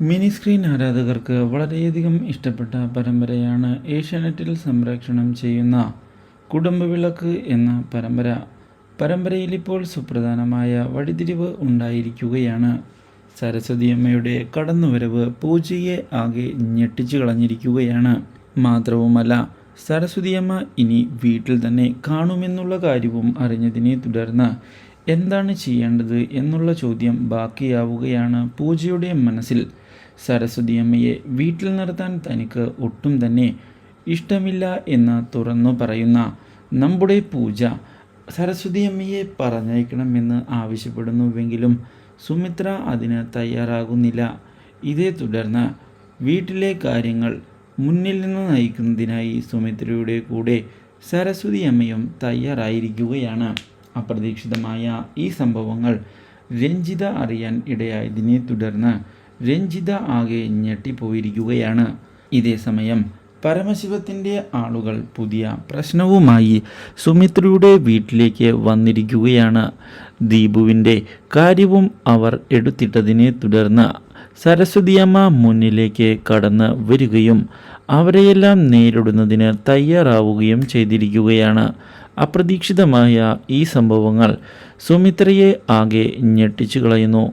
Mini screen ആരാധകർക്ക് വളരെയധികം ഇഷ്ടപ്പെട്ട പരമ്പരയാണ് ഏഷ്യാനെറ്റിൽ സംപ്രേക്ഷണം ചെയ്യുന്ന കുടുംബവിളക്ക് എന്ന പരമ്പര. പരമ്പരയിൽ ഇപ്പോൾ സുപ്രധാനമായ വഴിതിരിവ് ഉണ്ടായിരിക്കുകയാണ്. സരസ്വതിയമ്മയുടെ കടന്നുവരവ് പൂജയെ ആകെ ഞെട്ടിച്ചു കളഞ്ഞിരിക്കുകയാണ്. മാത്രവുമല്ല സരസ്വതിയമ്മ ഇനി വീട്ടിൽ തന്നെ കാണുമെന്നുള്ള കാര്യവും അറിഞ്ഞതിനെ തുടർന്ന് എന്താണ് ചെയ്യേണ്ടത് എന്നുള്ള ചോദ്യം ബാക്കിയാവുകയാണ് പൂജയുടെ മനസ്സിൽ. സരസ്വതി അമ്മയെ വീട്ടിൽ നിർത്താൻ തനിക്ക് ഒട്ടും തന്നെ ഇഷ്ടമില്ല എന്ന് തുറന്നു പറയുന്ന നമ്മുടെ പൂജ സരസ്വതിയമ്മയെ പറഞ്ഞയക്കണമെന്ന് ആവശ്യപ്പെടുന്നുവെങ്കിലും സുമിത്ര അതിന് തയ്യാറാകുന്നില്ല. ഇതേ തുടർന്ന് വീട്ടിലെ കാര്യങ്ങൾ മുന്നിൽ നിന്ന് നയിക്കുന്നതിനായി സുമിത്രയുടെ കൂടെ സരസ്വതി അമ്മയും തയ്യാറായിരിക്കുകയാണ്. അപ്രതീക്ഷിതമായ ഈ സംഭവങ്ങൾ രഞ്ജിത അറിയാൻ ഇടയായതിനെ തുടർന്ന് രഞ്ജിത ആകെ ഞെട്ടിപ്പോയിരിക്കുകയാണ്. ഇതേ സമയം പരമശിവത്തിന്റെ ആളുകൾ പുതിയ പ്രശ്നവുമായി സുമിത്രയുടെ വീട്ടിലേക്ക് വന്നിരിക്കുകയാണ്. ദീപുവിന്റെ കാര്യവും അവർ എടുത്തിട്ടതിനെ തുടർന്ന് സരസ്വതിയമ്മ മുന്നിലേക്ക് കടന്ന് വരികയും അവരെയെല്ലാം നേരിടുന്നതിന് തയ്യാറാവുകയും ചെയ്തിരിക്കുകയാണ്. അപ്രതീക്ഷിതമായ ഈ സംഭവങ്ങൾ സുമിത്രയെ ആകെ ഞെട്ടിച്ചു കളയുന്നു